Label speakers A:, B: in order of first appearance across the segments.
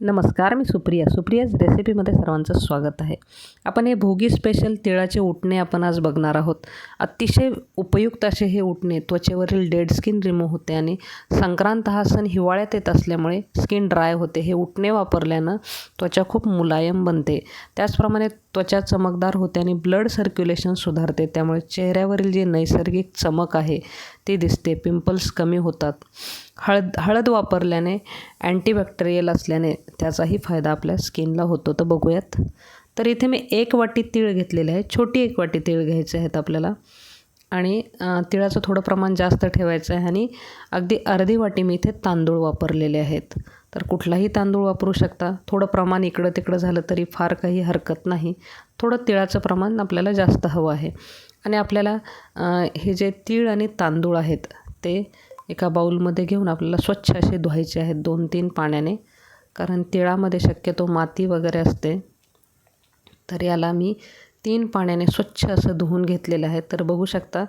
A: नमस्कार मी सुप्रिया. सुप्रियाज रेसिपीमध्ये सर्वांचं स्वागत आहे. आपण हे भोगी स्पेशल तिळाचे उठणे आपण आज बघणार आहोत. अतिशय उपयुक्त असे हे उठणे त्वचेवरील डेड स्किन रिमूव्ह होते आणि संक्रांत हा सण हिवाळ्यात येत असल्यामुळे स्किन ड्राय होते. हे उठणे वापरल्यानं त्वचा खूप मुलायम बनते. त्याचप्रमाणे त्वचा चमकदार होते आणि ब्लड सर्क्युलेशन सुधारते. त्यामुळे चेहऱ्यावरील जी नैसर्गिक चमक आहे ती दिसते. पिंपल्स कमी होतात. हळद हळद वापरल्याने अँटीबॅक्टेरियल असल्याने त्याचाही फायदा आपल्या स्किनला होतो. तर बघूयात. तर इथे मी एक वाटी तीळ घेतलेले आहे. छोटी एक वाटी तीळ घ्यायचे आहेत आपल्याला. आणि तिळाचं थोडं प्रमाण जास्त ठेवायचं आहे आणि अगदी अर्धी वाटी मी इथे तांदूळ वापरलेले आहेत. तर कुठलाही तांदूळ वापरू शकता. थोडं प्रमाण इकडं तिकडं झालं तरी फार काही हरकत नाही. थोडं तिळाचं प्रमाण आपल्याला जास्त हवं आहे. आणि आपल्याला हे जे तीळ आणि तांदूळ आहेत ते एका बाऊलमध्ये घेऊन आपल्याला स्वच्छ असे धुवायचे आहेत दोन तीन पाण्याने. कारण तिळामध्ये शक्यतो माती वगैरे असते. तर याला मी तीन पाण्याने स्वच्छ असं धुवून घेतलेलं आहे. तर बघू शकता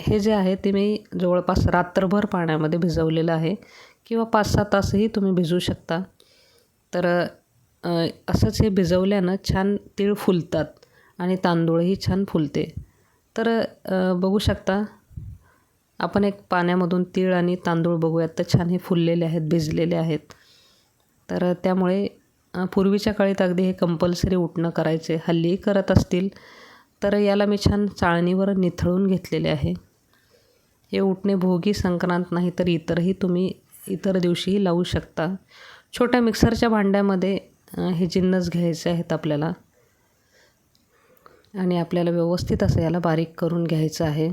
A: हे जे आहे ते मी जवळपास रात्रभर पाण्यामध्ये भिजवलेलं आहे किंवा पाच सहा तासही तुम्ही भिजू शकता. तर असंच हे भिजवल्यानं छान तीळ फुलतात आणि तांदूळही छान फुलते. तर बघू शकता आपण एक पाण्यामधून तीळ आणि तांदूळ बघूयात तर छान हे फुललेले आहेत भिजलेले आहेत. तर त्यामुळे पूर्वीच्या काळीत अगदी हे कंपल्सरी उठणं करायचे हल्लीही करत असतील तर याला मी छान चाळणीवर निथळून घेतलेले आहे. हे उठणे भोगी संक्रांत नाही तर इतरही तुम्ही इतर दिवशीही लावू शकता. छोट्या मिक्सरच्या भांड्यामध्ये हे जिन्नस घ्यायचे आहेत आपल्याला. आणि आपल्याला व्यवस्थित असं याला बारीक करून घ्यायचं आहे.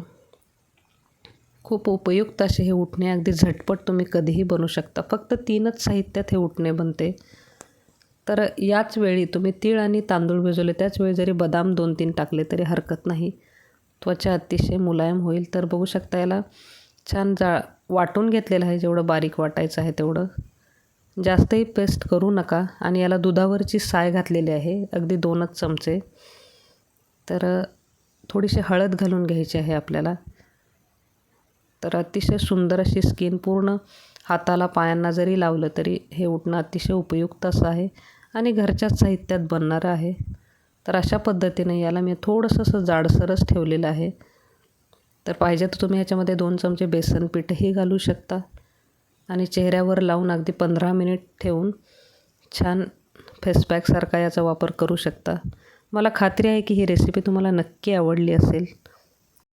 A: खूप उपयुक्त असे हे उठणे अगदी झटपट तुम्ही कधीही बनवू शकता. फक्त तीनच साहित्यात हे उठणे बनते. तर याच वेळी तुम्ही तीळ आणि तांदूळ भिजवले त्याच वेळी जरी बदाम दोन तीन टाकले तरी हरकत नाही. त्वचा अतिशय मुलायम होईल. तर बघू शकता याला छान जा वाटून घेतलेलं आहे. जेवढं बारीक वाटायचं आहे तेवढं. जास्तही पेस्ट करू नका. आणि याला दुधावरची साय घातलेली आहे. अगदी दोनच चमचे. तर थोडीशी हळद घालून घ्यायची आहे आपल्याला. तर अतिशय सुंदर अशी स्किन पूर्ण हाताला पायांना जरी लावलं तरी हे उठणं अतिशय उपयुक्त असं आहे आणि घरच्याच साहित्यात बनणारं आहे. तर अशा पद्धतीने याला मी थोडंसं असं जाडसरच ठेवलेलं आहे. तर पाहिजे तर तुम्ही ह्याच्यामध्ये दोन चमचे बेसन पीठही घालू शकता आणि चेहऱ्यावर लावून अगदी पंधरा मिनिट ठेवून छान फेसपॅकसारखा याचा वापर करू शकता. मला खात्री आहे की ही रेसिपी तुम्हाला नक्की आवडली असेल.